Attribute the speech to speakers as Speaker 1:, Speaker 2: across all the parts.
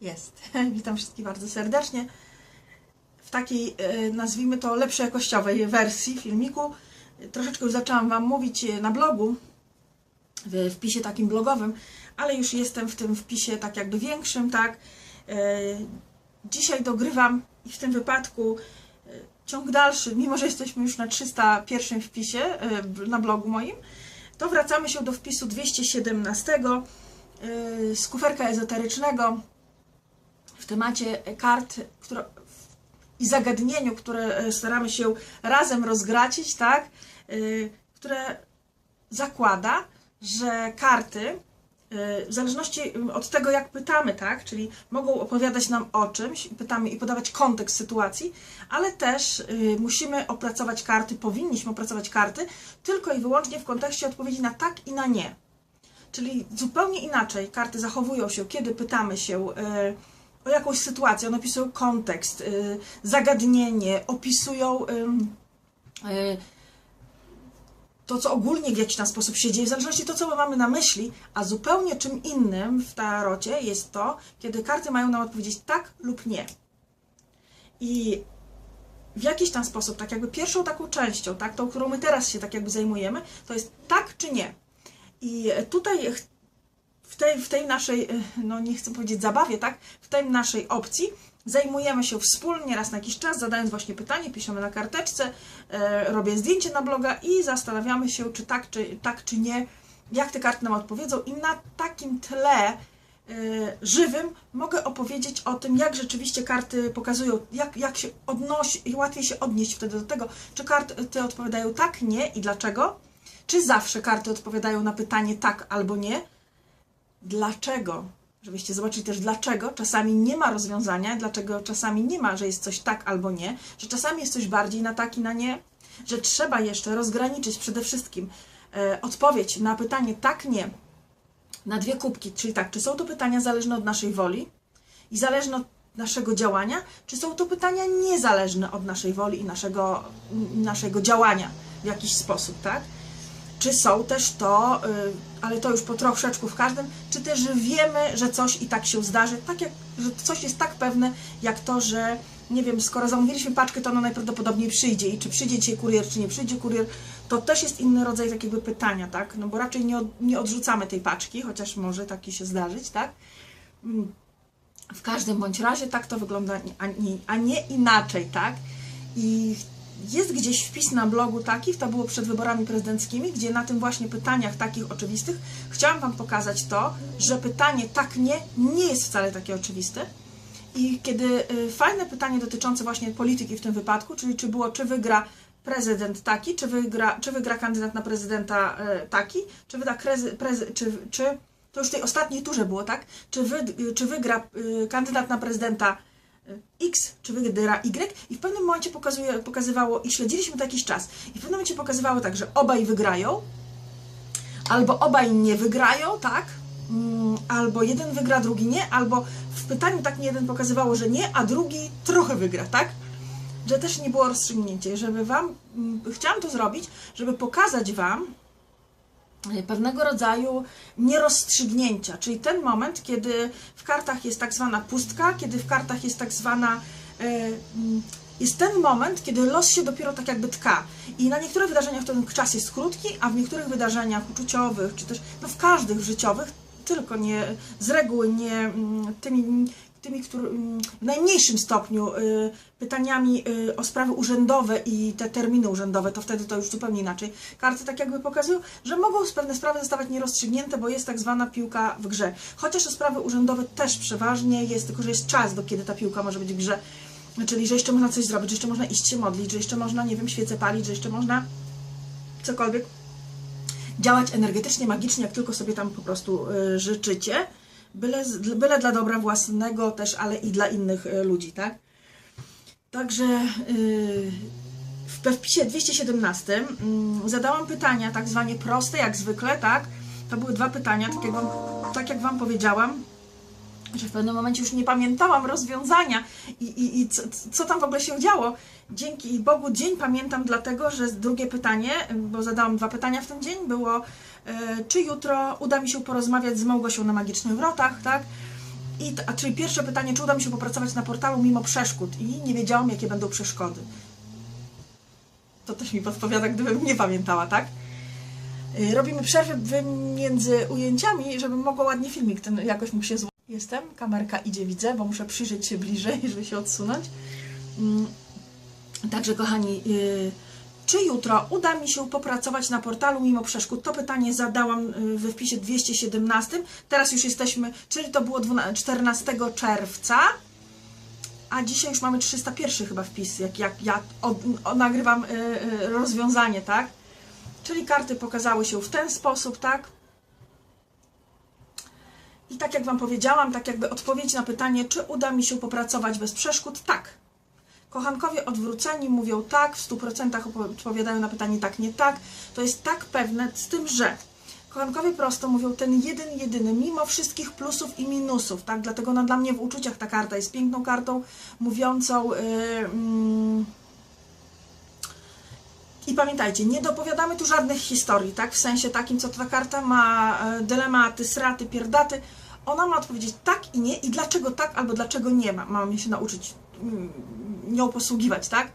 Speaker 1: Jest. Witam wszystkich bardzo serdecznie. W takiej, e, nazwijmy to, lepszej jakościowej wersji filmiku. Troszeczkę już zaczęłam Wam mówić e, na blogu, w wpisie takim blogowym, ale już jestem w tym wpisie tak jakby większym, tak. E, Dzisiaj dogrywam i w tym wypadku ciąg dalszy, mimo że jesteśmy już na 301 wpisie na blogu moim, to wracamy się do wpisu 217 e, z kuferka ezoterycznego w temacie kart które, i zagadnieniu, które e, staramy się razem rozgracić, tak? E, które zakłada, że karty e, w zależności od tego, jak pytamy, tak? Czyli mogą opowiadać nam o czymś, pytamy i podawać kontekst sytuacji, ale też y, musimy opracować karty, powinniśmy opracować karty tylko i wyłącznie w kontekście odpowiedzi na tak i na nie. Czyli zupełnie inaczej karty zachowują się, kiedy pytamy się o jakąś sytuację, one opisują kontekst, y, zagadnienie, opisują y, to, co ogólnie w jakiś tam sposób się dzieje, w zależności od tego, co my mamy na myśli, a zupełnie czym innym w tarocie jest to, kiedy karty mają nam odpowiedzieć tak lub nie. I w jakiś tam sposób, tak jakby pierwszą taką częścią, tak, tą, którą my teraz się tak jakby zajmujemy, to jest tak czy nie. I tutaj tej, w tej naszej, eh, no nie chcę powiedzieć zabawie, tak, w tej naszej opcji zajmujemy się wspólnie raz na jakiś czas, zadając właśnie pytanie, piszemy na karteczce, e, robię zdjęcie na bloga i zastanawiamy się, czy tak, czy tak, czy nie, jak te karty nam odpowiedzą. I na takim tle e, żywym mogę opowiedzieć o tym, jak rzeczywiście karty pokazują, jak, jak się odnosi, łatwiej się odnieść wtedy do tego, czy karty odpowiadają tak, nie i dlaczego, czy zawsze karty odpowiadają na pytanie tak albo nie, dlaczego, żebyście zobaczyli też dlaczego czasami nie ma rozwiązania, dlaczego czasami nie ma, że jest coś tak albo nie, że czasami jest coś bardziej na tak i na nie, że trzeba jeszcze rozgraniczyć przede wszystkim e, odpowiedź na pytanie tak, nie, na dwie kubki, czyli tak, czy są to pytania zależne od naszej woli i zależne od naszego działania, czy są to pytania niezależne od naszej woli i naszego, naszego działania w jakiś sposób, tak? Czy są też to, y, ale to już po troszeczku w każdym, czy też wiemy, że coś i tak się zdarzy, tak jak, że coś jest tak pewne, jak to, że nie wiem, skoro zamówiliśmy paczkę, to ona najprawdopodobniej przyjdzie i czy przyjdzie dzisiaj kurier, czy nie przyjdzie kurier, to też jest inny rodzaj takiego pytania, tak? No bo raczej nie, od, nie odrzucamy tej paczki, chociaż może taki się zdarzyć, tak? Mm. W każdym bądź razie tak to wygląda, a nie, a nie inaczej, tak? I jest gdzieś wpis na blogu taki, to było przed wyborami prezydenckimi, gdzie na tym właśnie pytaniach takich oczywistych chciałam Wam pokazać to, że pytanie tak nie nie jest wcale takie oczywiste. I kiedy y, fajne pytanie dotyczące właśnie polityki w tym wypadku, czyli czy było, czy wygra prezydent taki, czy wygra, czy wygra kandydat na prezydenta y, taki, czy wygra prezy, prezy, czy, czy to już w tej ostatniej turze było, tak? Czy, wy, czy wygra y, kandydat na prezydenta X, czy wygra Y i w pewnym momencie pokazuje, pokazywało, i śledziliśmy to jakiś czas, i w pewnym momencie pokazywało tak, że obaj wygrają, albo obaj nie wygrają, tak, Mm, albo jeden wygra, drugi nie, albo w pytaniu tak nie jeden pokazywało, że nie, a drugi trochę wygra, tak? Że też nie było rozstrzygnięcia. Żeby Wam, mm, chciałam to zrobić, żeby pokazać Wam, pewnego rodzaju nierozstrzygnięcia, czyli ten moment, kiedy w kartach jest tak zwana pustka, kiedy w kartach jest tak zwana. e, Jest ten moment, kiedy los się dopiero tak jakby tka. I na niektórych wydarzeniach ten czas jest krótki, a w niektórych wydarzeniach uczuciowych, czy też no w każdych życiowych, tylko nie z reguły nie mm, tymi, tymi który, mm, w najmniejszym stopniu y, pytaniami y, o sprawy urzędowe i te terminy urzędowe, to wtedy to już zupełnie inaczej. Karty tak jakby pokazują, że mogą pewne sprawy zostawać nierozstrzygnięte, bo jest tak zwana piłka w grze. Chociaż sprawy urzędowe też przeważnie jest, tylko że jest czas, do kiedy ta piłka może być w grze. Czyli, że jeszcze można coś zrobić, że jeszcze można iść się modlić, że jeszcze można, nie wiem, świece palić, że jeszcze można cokolwiek działać energetycznie, magicznie, jak tylko sobie tam po prostu y, życzycie, byle, byle dla dobra własnego też, ale i dla innych y, ludzi, tak? Także y, w wpisie 217 mm, zadałam pytania tak zwanie proste, jak zwykle, tak? To były dwa pytania, tak jak wam, tak jak wam powiedziałam, że w pewnym momencie już nie pamiętałam rozwiązania i, i, i co, co tam w ogóle się działo. Dzięki Bogu dzień pamiętam, dlatego że drugie pytanie, bo zadałam dwa pytania w ten dzień, było e, czy jutro uda mi się porozmawiać z Małgosią na Magicznych Wrotach, tak? I, a, czyli pierwsze pytanie, czy uda mi się popracować na portalu mimo przeszkód? I nie wiedziałam, jakie będą przeszkody. To też mi podpowiada, gdybym nie pamiętała, tak? Y, Robimy przerwę między ujęciami, żeby mogło ładnie filmik ten jakoś mógł się złożyć. Jestem, kamerka idzie, widzę, bo muszę przyjrzeć się bliżej, żeby się odsunąć. Mm, Także kochani, y, czy jutro uda mi się popracować na portalu mimo przeszkód? To pytanie zadałam y, we wpisie 217. Teraz już jesteśmy, czyli to było 12, 14 czerwca, a dzisiaj już mamy 301 chyba wpis, jak, jak ja od, o, nagrywam y, y, rozwiązanie, tak? Czyli karty pokazały się w ten sposób, tak? I tak jak Wam powiedziałam, tak jakby odpowiedź na pytanie, czy uda mi się popracować bez przeszkód? Tak. Kochankowie odwróceni mówią tak, w 100% opo- odpowiadają na pytanie tak, nie tak. To jest tak pewne, z tym, że kochankowie prosto mówią ten jeden, jedyny, mimo wszystkich plusów i minusów, tak? Dlatego no, dla mnie w uczuciach ta karta jest piękną kartą, mówiącą... Yy, i pamiętajcie, nie dopowiadamy tu żadnych historii, tak? W sensie takim, co ta karta ma e, dylematy, sraty, pierdaty. Ona ma odpowiedzieć tak i nie i dlaczego tak albo dlaczego nie ma. Mamy się nauczyć nią posługiwać, tak?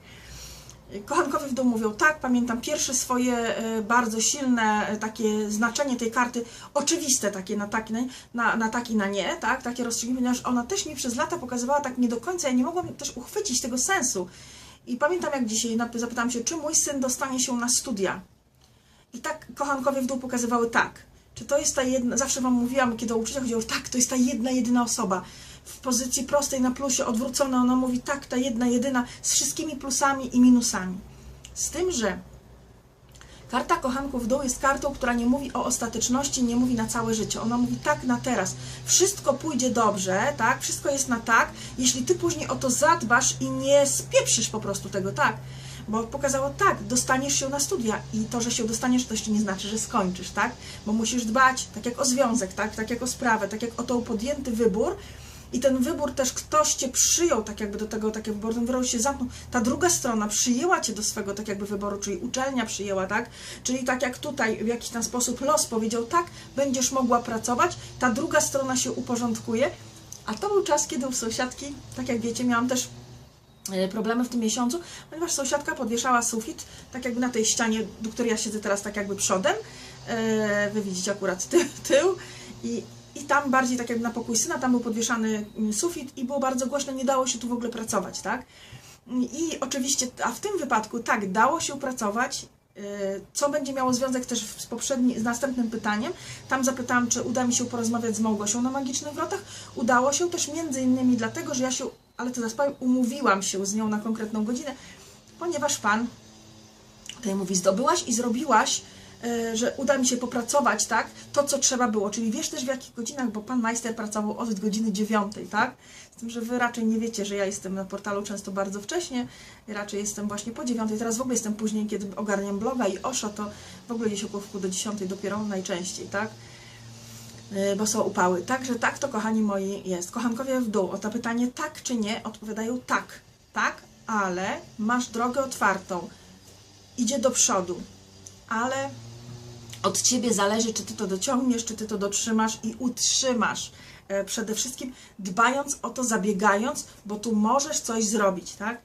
Speaker 1: Kochankowie w dół mówią tak, pamiętam pierwsze swoje e, bardzo silne e, takie znaczenie tej karty, oczywiste takie na tak, na, na, tak i na nie, tak, takie rozstrzygnięcie, ponieważ ona też mi przez lata pokazywała tak nie do końca, ja nie mogłam też uchwycić tego sensu. I pamiętam jak dzisiaj zapytałam się, czy mój syn dostanie się na studia. I tak kochankowie w dół pokazywały tak. Czy to jest ta jedna, zawsze Wam mówiłam, kiedy o uczuciach chodziło, tak, to jest ta jedna, jedyna osoba. W pozycji prostej na plusie, odwrócona, ona mówi tak, ta jedna, jedyna, z wszystkimi plusami i minusami. Z tym, że karta kochanków w dół jest kartą, która nie mówi o ostateczności, nie mówi na całe życie. Ona mówi tak na teraz. Wszystko pójdzie dobrze, tak? Wszystko jest na tak, jeśli ty później o to zadbasz i nie spieprzysz po prostu tego, tak? Bo pokazało tak, dostaniesz się na studia i to, że się dostaniesz, to jeszcze nie znaczy, że skończysz, tak? Bo musisz dbać, tak jak o związek, tak? Tak jak o sprawę, tak jak o to podjęty wybór, i ten wybór też ktoś Cię przyjął tak jakby do tego, tak jakby ten wybór się zamknął. Ta druga strona przyjęła Cię do swego tak jakby wyboru, czyli uczelnia przyjęła, tak? Czyli tak jak tutaj w jakiś tam sposób los powiedział, tak, będziesz mogła pracować, ta druga strona się uporządkuje, a to był czas, kiedy u sąsiadki, tak jak wiecie, miałam też e, problemy w tym miesiącu, ponieważ sąsiadka podwieszała sufit, tak jakby na tej ścianie, do której ja siedzę teraz tak jakby przodem. E, Wy widzicie akurat ty, tył i, i tam bardziej tak jakby na pokój syna, tam był podwieszany mm, sufit i było bardzo głośno, nie dało się tu w ogóle pracować, tak? I oczywiście, a w tym wypadku tak, dało się pracować, e, co będzie miało związek też z poprzednim, z następnym pytaniem. Tam zapytałam, czy uda mi się porozmawiać z Małgosią na Magicznych Wrotach. Udało się też między innymi dlatego, że ja się, ale to powiem, umówiłam się z nią na konkretną godzinę, ponieważ Pan tutaj mówi, zdobyłaś i zrobiłaś, że uda mi się popracować, tak, to co trzeba było, czyli wiesz też w jakich godzinach, bo Pan Majster pracował od godziny dziewiątej, tak, z tym, że Wy raczej nie wiecie, że ja jestem na portalu często bardzo wcześnie, raczej jestem właśnie po dziewiątej, teraz w ogóle jestem później, kiedy ogarniam bloga i oszo, to w ogóle gdzieś około wpół do dziesiątej dopiero najczęściej, tak, E, bo są upały. Także tak to, kochani moi, jest. Kochankowie w dół. O to pytanie tak czy nie odpowiadają tak. Tak, ale masz drogę otwartą. Idzie do przodu. Ale od Ciebie zależy, czy Ty to dociągniesz, czy Ty to dotrzymasz i utrzymasz. E, Przede wszystkim dbając o to, zabiegając, bo tu możesz coś zrobić, tak?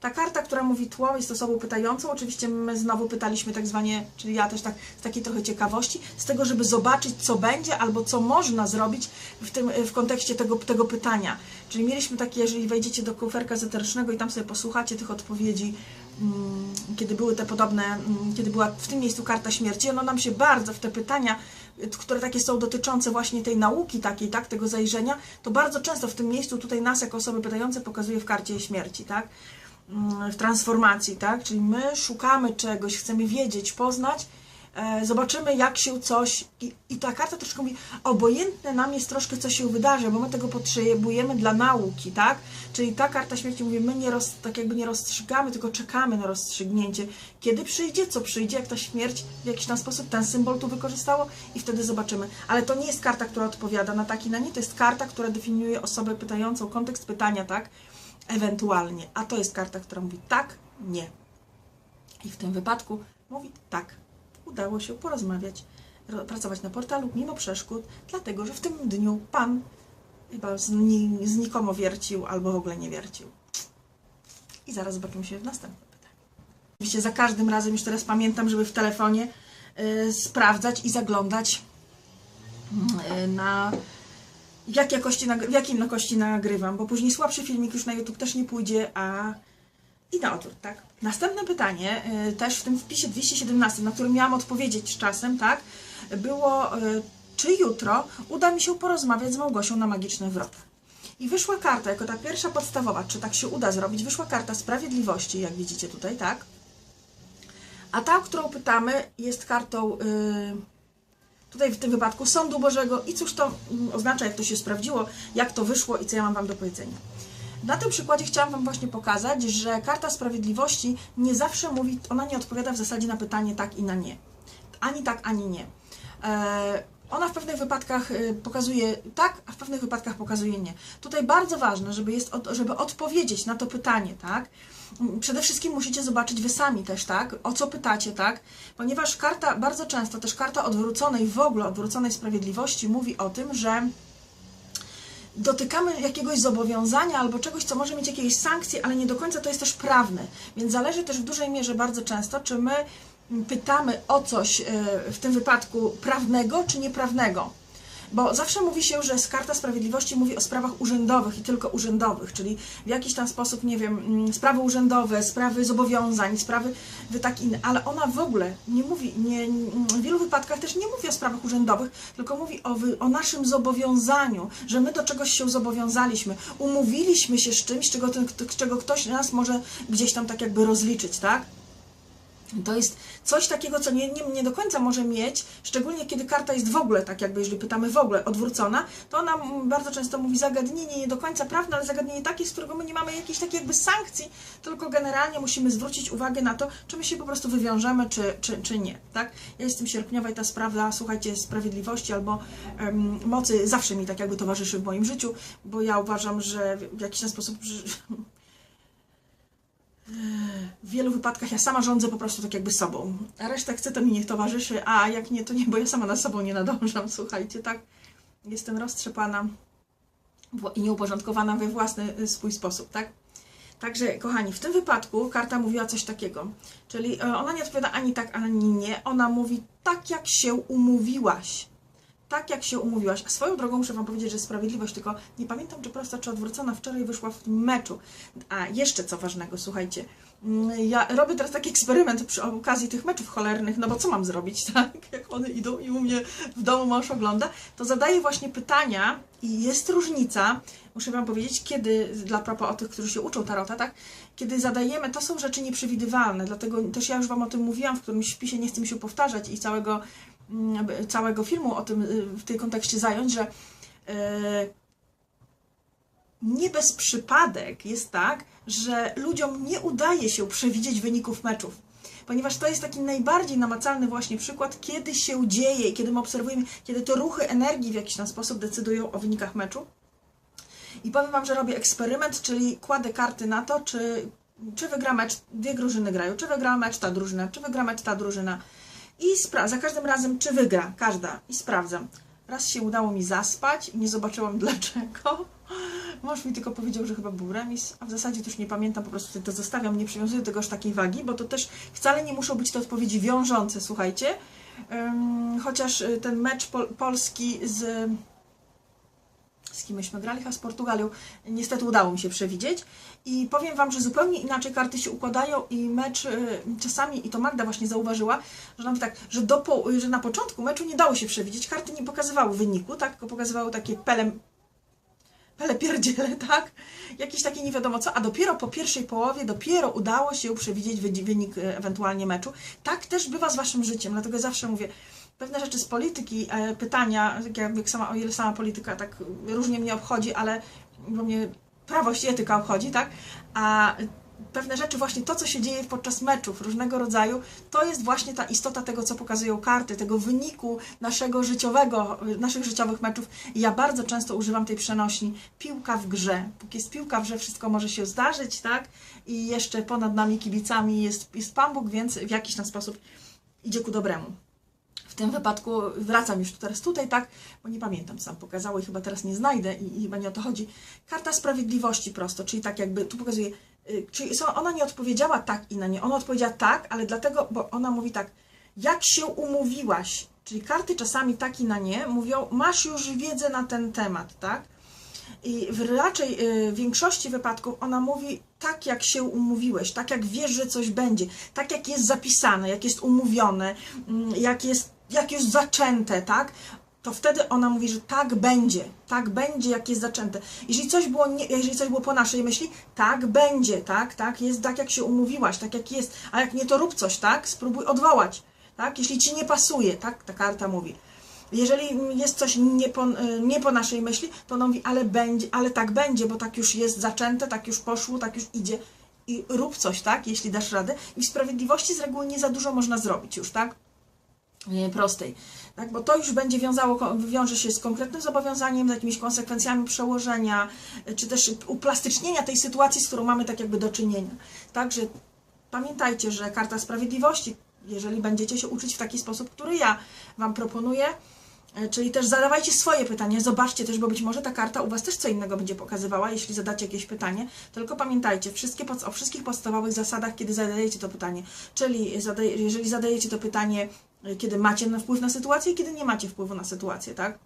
Speaker 1: Ta karta, która mówi tło, jest osobą pytającą. Oczywiście my znowu pytaliśmy tak zwanie, czyli ja też tak z takiej trochę ciekawości, z tego, żeby zobaczyć, co będzie albo co można zrobić w, tym, w kontekście tego, tego pytania. Czyli mieliśmy takie, jeżeli wejdziecie do kuferka ezoterycznego i tam sobie posłuchacie tych odpowiedzi, kiedy były te podobne, mm, kiedy była w tym miejscu karta śmierci, ono nam się bardzo w te pytania, które takie są dotyczące właśnie tej nauki takiej, tak, tego zajrzenia, to bardzo często w tym miejscu tutaj nas jako osoby pytające pokazuje w karcie śmierci, tak w transformacji, tak? Czyli my szukamy czegoś, chcemy wiedzieć, poznać, zobaczymy jak się coś i, i ta karta troszkę mówi, obojętne nam jest troszkę co się wydarzy, bo my tego potrzebujemy dla nauki, tak? Czyli ta karta śmierci mówi, my nie roz, tak jakby nie rozstrzygamy, tylko czekamy na rozstrzygnięcie. Kiedy przyjdzie, co przyjdzie, jak ta śmierć w jakiś tam sposób ten symbol tu wykorzystało i wtedy zobaczymy. Ale to nie jest karta, która odpowiada na tak i na nie, to jest karta, która definiuje osobę pytającą, kontekst pytania, tak? ewentualnie. A to jest karta, która mówi tak, nie. I w tym wypadku mówi tak. Udało się porozmawiać, ro- pracować na portalu mimo przeszkód, dlatego że w tym dniu Pan chyba zni, znikomo wiercił albo w ogóle nie wiercił. I zaraz zobaczymy się w następnym pytaniu. Oczywiście za każdym razem, już teraz pamiętam, żeby w telefonie y, sprawdzać i zaglądać y, na jak jakości, w jakiej jakości nagrywam, bo później słabszy filmik już na YouTube też nie pójdzie, a i na odwrót, tak? Następne pytanie, y, też w tym wpisie 217, na którym miałam odpowiedzieć z czasem, tak? Było, y, czy jutro uda mi się porozmawiać z Małgosią na magiczny wrot. I wyszła karta, jako ta pierwsza podstawowa, czy tak się uda zrobić, wyszła karta sprawiedliwości, jak widzicie tutaj, tak? A ta, o którą pytamy, jest kartą, y, tutaj w tym wypadku, Sądu Bożego. I cóż to mm, oznacza, jak to się sprawdziło, jak to wyszło i co ja mam Wam do powiedzenia. Na tym przykładzie chciałam Wam właśnie pokazać, że karta sprawiedliwości nie zawsze mówi, ona nie odpowiada w zasadzie na pytanie tak i na nie. Ani tak, ani nie. E, ona w pewnych wypadkach y, pokazuje tak, a w pewnych wypadkach pokazuje nie. Tutaj bardzo ważne, żeby, jest, żeby odpowiedzieć na to pytanie, tak? Przede wszystkim musicie zobaczyć Wy sami też, tak? O co pytacie, tak? Ponieważ karta, bardzo często też karta odwróconej, w ogóle odwróconej sprawiedliwości mówi o tym, że dotykamy jakiegoś zobowiązania albo czegoś, co może mieć jakieś sankcje, ale nie do końca to jest też prawne. Więc zależy też w dużej mierze bardzo często, czy my pytamy o coś e, w tym wypadku prawnego czy nieprawnego. Bo zawsze mówi się, że Karta Sprawiedliwości mówi o sprawach urzędowych i tylko urzędowych, czyli w jakiś tam sposób, nie wiem, mm, sprawy urzędowe, sprawy zobowiązań, sprawy wy tak inne, ale ona w ogóle nie mówi, nie, w wielu wypadkach też nie mówi o sprawach urzędowych, tylko mówi o, o naszym zobowiązaniu, że my do czegoś się zobowiązaliśmy, umówiliśmy się z czymś, czego, czego ktoś nas może gdzieś tam tak jakby rozliczyć, tak? To jest coś takiego, co nie, nie, nie do końca może mieć, szczególnie kiedy karta jest w ogóle, tak jakby, jeżeli pytamy w ogóle, odwrócona, to ona bardzo często mówi zagadnienie nie do końca prawne, ale zagadnienie takie, z którego my nie mamy jakiejś takiej jakby sankcji, tylko generalnie musimy zwrócić uwagę na to, czy my się po prostu wywiążemy, czy, czy, czy nie, tak? Ja jestem sierpniowa i ta sprawa, słuchajcie, sprawiedliwości albo em, mocy zawsze mi tak jakby towarzyszy w moim życiu, bo ja uważam, że w jakiś sposób... Że, w wielu wypadkach ja sama rządzę po prostu tak jakby sobą. A reszta chce, to mi niech towarzyszy, a jak nie, to nie, bo ja sama na sobą nie nadążam. Słuchajcie, tak? Jestem roztrzepana i nieuporządkowana we własny y, swój sposób, tak? Także, kochani, w tym wypadku karta mówiła coś takiego. Czyli e, ona nie odpowiada ani tak, ani nie. Ona mówi tak, jak się umówiłaś. Tak, jak się umówiłaś. A swoją drogą muszę Wam powiedzieć, że sprawiedliwość, tylko nie pamiętam, czy prosta, czy odwrócona, wczoraj wyszła w tym meczu. A jeszcze co ważnego, słuchajcie. Mm, Ja robię teraz taki eksperyment przy okazji tych meczów cholernych, no bo co mam zrobić, tak? Jak one idą i u mnie w domu mąż ogląda, to zadaję właśnie pytania i jest różnica, muszę Wam powiedzieć, kiedy, dla propos o tych, którzy się uczą tarota, tak? Kiedy zadajemy, to są rzeczy nieprzewidywalne, dlatego też ja już Wam o tym mówiłam w którymś wpisie, nie chcę mi się powtarzać i całego, całego filmu o tym y, w tym kontekście zająć, że e, nie bez przypadek jest tak, że ludziom nie udaje się przewidzieć wyników meczów. Ponieważ to jest taki najbardziej namacalny właśnie przykład, kiedy się dzieje i kiedy my obserwujemy, kiedy te ruchy energii w jakiś tam sposób decydują o wynikach meczu. I powiem Wam, że robię eksperyment, czyli kładę karty na to, czy, czy wygra mecz, dwie drużyny grają, czy wygra mecz ta drużyna, czy wygra mecz ta drużyna. I za każdym razem, czy wygra każda. I sprawdzam. Raz się udało mi zaspać i nie zobaczyłam dlaczego. Mąż mi tylko powiedział, że chyba był remis, a w zasadzie to już nie pamiętam, po prostu to zostawiam, nie przywiązuję tego aż takiej wagi, bo to też wcale nie muszą być te odpowiedzi wiążące, słuchajcie. Ym, chociaż y, ten mecz pol- Polski z z kim myśmy grali, chyba z Portugalią, niestety udało mi się przewidzieć. I powiem Wam, że zupełnie inaczej karty się układają i mecz y, czasami, i to Magda właśnie zauważyła, że, nam tak, że, do że na początku meczu nie dało się przewidzieć, karty nie pokazywały wyniku, tak, tylko pokazywały takie pele, pele pierdziele, tak, jakieś takie nie wiadomo co, a dopiero po pierwszej połowie, dopiero udało się przewidzieć wyni- wynik y, ewentualnie meczu. Tak też bywa z Waszym życiem, dlatego zawsze mówię, pewne rzeczy z polityki, e, pytania, tak jak sama, o ile sama polityka tak różnie mnie obchodzi, ale bo mnie prawość i etyka obchodzi, tak? A pewne rzeczy, właśnie to, co się dzieje podczas meczów różnego rodzaju, to jest właśnie ta istota tego, co pokazują karty, tego wyniku naszego życiowego, naszych życiowych meczów. Ja bardzo często używam tej przenośni piłka w grze. Póki jest piłka w grze, wszystko może się zdarzyć, tak? I jeszcze ponad nami kibicami jest, jest Pan Bóg, więc w jakiś tam sposób idzie ku dobremu. W tym wypadku wracam już teraz tutaj, tak, bo nie pamiętam, tam pokazało i chyba teraz nie znajdę i, i chyba nie o to chodzi. Karta sprawiedliwości prosto, czyli tak jakby, tu pokazuje, y, czyli ona nie odpowiedziała tak i na nie, ona odpowiedziała tak, ale dlatego, bo ona mówi tak, jak się umówiłaś, czyli karty czasami tak i na nie mówią, masz już wiedzę na ten temat, tak? I w raczej y, większości wypadków ona mówi tak, jak się umówiłeś, tak jak wiesz, że coś będzie, tak jak jest zapisane, jak jest umówione, mm, jak jest, jak już zaczęte, tak? To wtedy ona mówi, że tak będzie, tak będzie, jak jest zaczęte. Jeżeli coś było, nie, jeżeli coś było po naszej myśli, tak będzie, tak, tak, jest tak, jak się umówiłaś, tak jak jest, a jak nie, to rób coś, tak? Spróbuj odwołać, tak? Jeśli ci nie pasuje, tak? Ta karta mówi. Jeżeli jest coś nie po, nie po naszej myśli, to ona mówi, ale będzie, ale tak będzie, bo tak już jest zaczęte, tak już poszło, tak już idzie i rób coś, tak, jeśli dasz radę. I w sprawiedliwości z reguły nie za dużo można zrobić już, tak? Nie, prostej. Tak, bo to już będzie wiązało, wiąże się z konkretnym zobowiązaniem, z jakimiś konsekwencjami przełożenia, y, czy też uplastycznienia tej sytuacji, z którą mamy tak jakby do czynienia. Także pamiętajcie, że karta sprawiedliwości, jeżeli będziecie się uczyć w taki sposób, który ja Wam proponuję, e, czyli też zadawajcie swoje pytania, zobaczcie też, bo być może ta karta u Was też co innego będzie pokazywała, jeśli zadacie jakieś pytanie, tylko pamiętajcie wszystkie, o wszystkich podstawowych zasadach, kiedy zadajecie to pytanie, czyli zadaje, jeżeli zadajecie to pytanie, e, kiedy macie wpływ na sytuację i kiedy nie macie wpływu na sytuację, tak?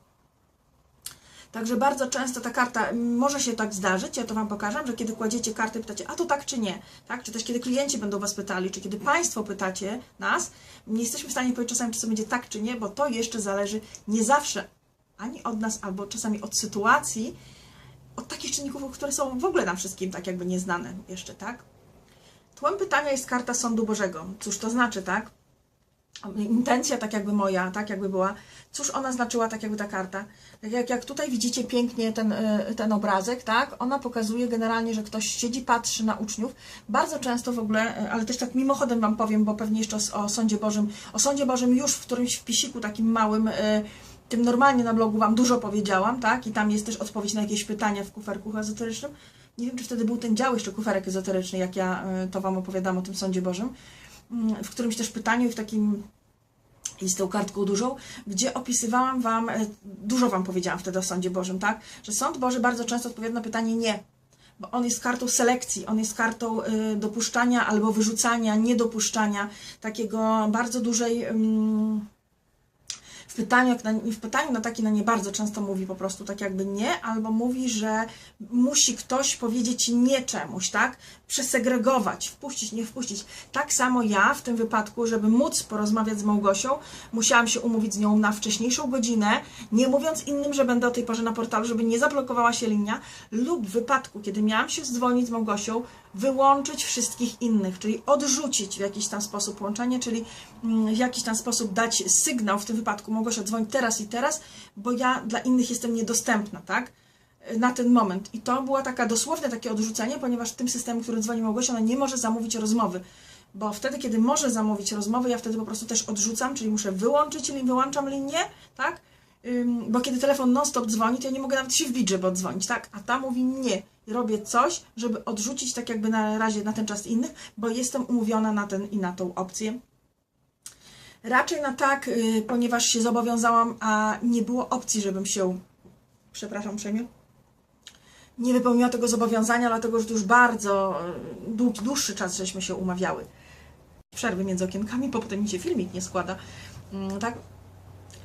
Speaker 1: Także bardzo często ta karta może się tak zdarzyć, ja to Wam pokażę, że kiedy kładziecie karty, pytacie, a to tak czy nie, tak? Czy też kiedy klienci będą Was pytali, czy kiedy Państwo pytacie nas, nie jesteśmy w stanie powiedzieć czasami, czy to będzie tak czy nie, bo to jeszcze zależy nie zawsze ani od nas, albo czasami od sytuacji, od takich czynników, które są w ogóle nam wszystkim tak jakby nieznane jeszcze, tak? Tłem pytania jest karta Sądu Bożego. Cóż to znaczy, tak? Intencja tak jakby moja, tak jakby była, cóż ona znaczyła tak jakby ta karta. Tak jak, jak tutaj widzicie pięknie ten, y, ten obrazek, tak, ona pokazuje generalnie, że ktoś siedzi, patrzy na uczniów. Bardzo często w ogóle, y, ale też tak mimochodem Wam powiem, bo pewnie jeszcze o, o Sądzie Bożym, o Sądzie Bożym już w którymś wpisiku takim małym, y, tym normalnie na blogu Wam dużo powiedziałam, tak, i tam jest też odpowiedź na jakieś pytania w kuferku ezoterycznym. Nie wiem, czy wtedy był ten dział jeszcze kuferek ezoteryczny, jak ja to Wam opowiadam o tym Sądzie Bożym w którymś też pytaniu i w takim i z tą kartką dużą, gdzie opisywałam Wam, e, dużo Wam powiedziałam wtedy o Sądzie Bożym, tak? Że Sąd Boży bardzo często odpowiada na pytanie nie, bo on jest kartą selekcji, on jest kartą y, dopuszczania albo wyrzucania, niedopuszczania, takiego bardzo dużej. ym, w pytaniu, w pytaniu na takie na nie bardzo często mówi po prostu tak jakby nie, albo mówi, że musi ktoś powiedzieć nie czemuś, tak? Przesegregować, wpuścić, nie wpuścić. Tak samo ja w tym wypadku, żeby móc porozmawiać z Małgosią, musiałam się umówić z nią na wcześniejszą godzinę, nie mówiąc innym, że będę o tej porze na portalu, żeby nie zablokowała się linia, lub w wypadku, kiedy miałam się dzwonić z Małgosią, wyłączyć wszystkich innych, czyli odrzucić w jakiś tam sposób łączenie, czyli mm, w jakiś tam sposób dać sygnał, w tym wypadku Małgosia dzwoń teraz i teraz, bo ja dla innych jestem niedostępna, tak? Na ten moment. I to było taka dosłowne takie odrzucenie, ponieważ w tym systemie, który dzwoni Małgosia, ona nie może zamówić rozmowy. Bo wtedy, kiedy może zamówić rozmowę, ja wtedy po prostu też odrzucam, czyli muszę wyłączyć, czyli wyłączam linię, tak? Bo kiedy telefon non-stop dzwoni, to ja nie mogę nawet się wbić, żeby oddzwonić, tak? A ta mówi nie. Robię coś, żeby odrzucić tak jakby na razie na ten czas innych, bo jestem umówiona na ten i na tą opcję. Raczej na tak, y, ponieważ się zobowiązałam, a nie było opcji, żebym się, przepraszam uprzejmie, nie wypełniła tego zobowiązania, dlatego że to już bardzo y, długi, dłuższy czas żeśmy się umawiały. Przerwy między okienkami, bo potem mi się filmik nie składa. Mm, Tak?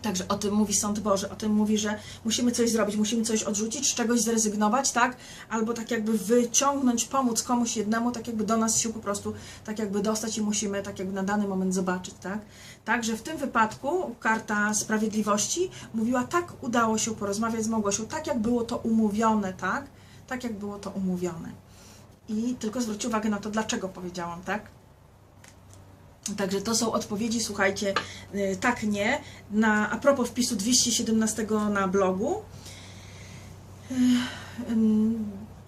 Speaker 1: Także o tym mówi Sąd Boży, o tym mówi, że musimy coś zrobić, musimy coś odrzucić, czegoś zrezygnować, tak? Albo tak jakby wyciągnąć, pomóc komuś jednemu, tak jakby do nas się po prostu tak jakby dostać i musimy tak jakby na dany moment zobaczyć, tak? Także w tym wypadku karta sprawiedliwości mówiła, tak udało się porozmawiać z Małgosią, tak jak było to umówione, tak? Tak jak było to umówione. I tylko zwróćcie uwagę na to, dlaczego powiedziałam, tak? Także to są odpowiedzi, słuchajcie, y, tak, nie, na, a propos wpisu 217 na blogu, Y,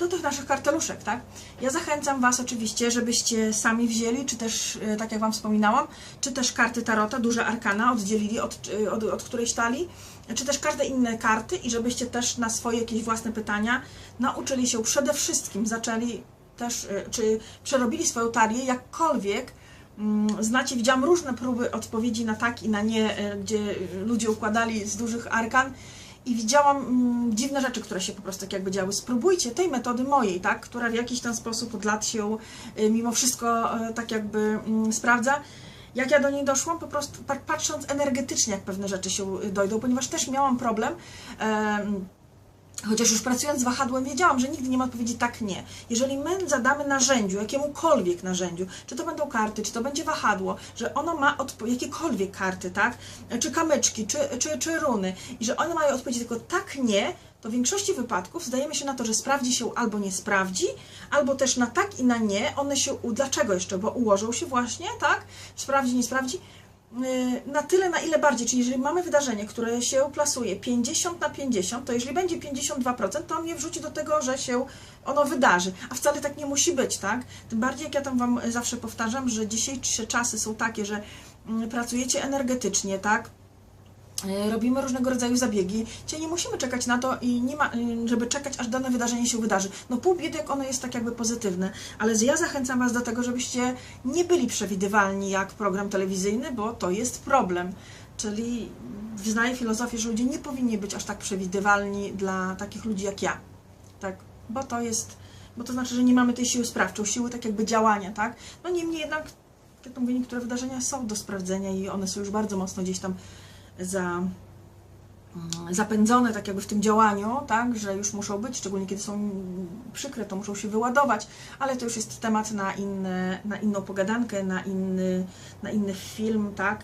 Speaker 1: do tych naszych karteluszek, tak? Ja zachęcam Was oczywiście, żebyście sami wzięli, czy też, y, tak jak Wam wspominałam, czy też karty Tarota, duże arkana, oddzielili od, y, od, od którejś talii, czy też każde inne karty i żebyście też na swoje jakieś własne pytania nauczyli się przede wszystkim, zaczęli też, y, czy przerobili swoją talię, jakkolwiek Mm, Znacie, widziałam różne próby odpowiedzi na tak i na nie, e, gdzie e, ludzie układali z dużych arkan i widziałam mm, dziwne rzeczy, które się po prostu tak jakby działy. Spróbujcie tej metody mojej, tak, która w jakiś tam sposób od lat się e, mimo wszystko e, tak jakby mm, sprawdza. Jak ja do niej doszłam, po prostu pa- patrząc energetycznie, jak pewne rzeczy się y, dojdą, ponieważ też miałam problem. em, Chociaż już pracując z wahadłem wiedziałam, że nigdy nie ma odpowiedzi tak nie. Jeżeli my zadamy narzędziu, jakiemukolwiek narzędziu, czy to będą karty, czy to będzie wahadło, że ono ma jakiekolwiek karty, tak, czy kamyczki, czy, czy, czy runy, i że one mają odpowiedzieć tylko tak nie, to w większości wypadków zdajemy się na to, że sprawdzi się albo nie sprawdzi, albo też na tak i na nie, one się, dlaczego jeszcze, bo ułożą się właśnie, tak, sprawdzi, nie sprawdzi, na tyle, na ile bardziej, czyli jeżeli mamy wydarzenie, które się plasuje 50 na 50, to jeżeli będzie 52%, to on mnie wrzuci do tego, że się ono wydarzy, a wcale tak nie musi być, tak? Tym bardziej, jak ja tam Wam zawsze powtarzam, że dzisiejsze czasy są takie, że mm, pracujecie energetycznie, tak? E, Robimy różnego rodzaju zabiegi. Dzisiaj nie musimy czekać na to i nie ma, y, żeby czekać, aż dane wydarzenie się wydarzy. No pół biedy, jak ono jest tak jakby pozytywne. Ale ja zachęcam Was do tego, żebyście nie byli przewidywalni jak program telewizyjny, bo to jest problem. Czyli wyznaję filozofię, że ludzie nie powinni być aż tak przewidywalni dla takich ludzi jak ja. Tak? Bo to jest, bo to znaczy, że nie mamy tej siły sprawczej, siły tak jakby działania, tak? No niemniej jednak, jak to mówię, niektóre wydarzenia są do sprawdzenia i one są już bardzo mocno gdzieś tam za, mm, zapędzone tak jakby w tym działaniu, tak, że już muszą być, szczególnie kiedy są przykre, to muszą się wyładować, ale to już jest temat na, inne, na inną pogadankę, na inny, na inny film, tak.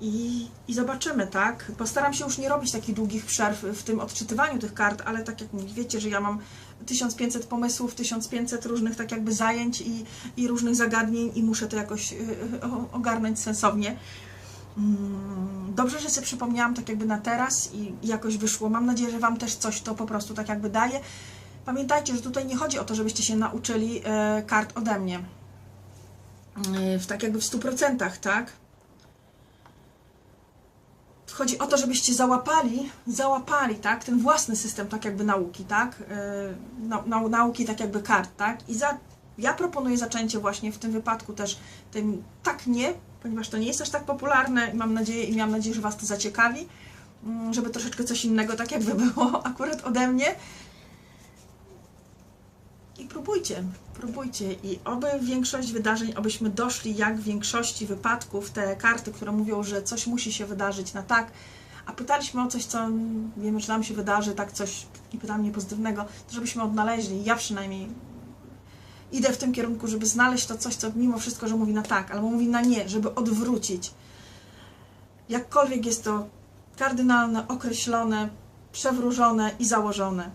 Speaker 1: I, I zobaczymy, tak. Postaram się już nie robić takich długich przerw w tym odczytywaniu tych kart, ale tak jak wiecie, że ja mam 1500 pomysłów, 1500 różnych tak jakby zajęć i, i różnych zagadnień i muszę to jakoś y, y, ogarnąć sensownie. Mm, Dobrze, że sobie przypomniałam tak jakby na teraz i jakoś wyszło. Mam nadzieję, że Wam też coś to po prostu tak jakby daje. Pamiętajcie, że tutaj nie chodzi o to, żebyście się nauczyli e, kart ode mnie. E, w tak jakby w 100%, tak? Chodzi o to, żebyście załapali, załapali, tak? Ten własny system tak jakby nauki, tak? E, nau, nau, nauki tak jakby kart, tak? I za, ja proponuję zaczęcie właśnie w tym wypadku też tym tak nie, ponieważ to nie jest aż tak popularne i mam nadzieję, i mam nadzieję, że Was to zaciekawi, mm, żeby troszeczkę coś innego tak jakby było akurat ode mnie. I próbujcie, próbujcie i oby większość wydarzeń, obyśmy doszli jak w większości wypadków, te karty, które mówią, że coś musi się wydarzyć na tak, a pytaliśmy o coś, co wiemy, że nam się wydarzy, tak coś, nie pytam niepozytywnego, to żebyśmy odnaleźli, ja przynajmniej idę w tym kierunku, żeby znaleźć to coś, co mimo wszystko, że mówi na tak, albo mówi na nie, żeby odwrócić. Jakkolwiek jest to kardynalne, określone, przewróżone i założone.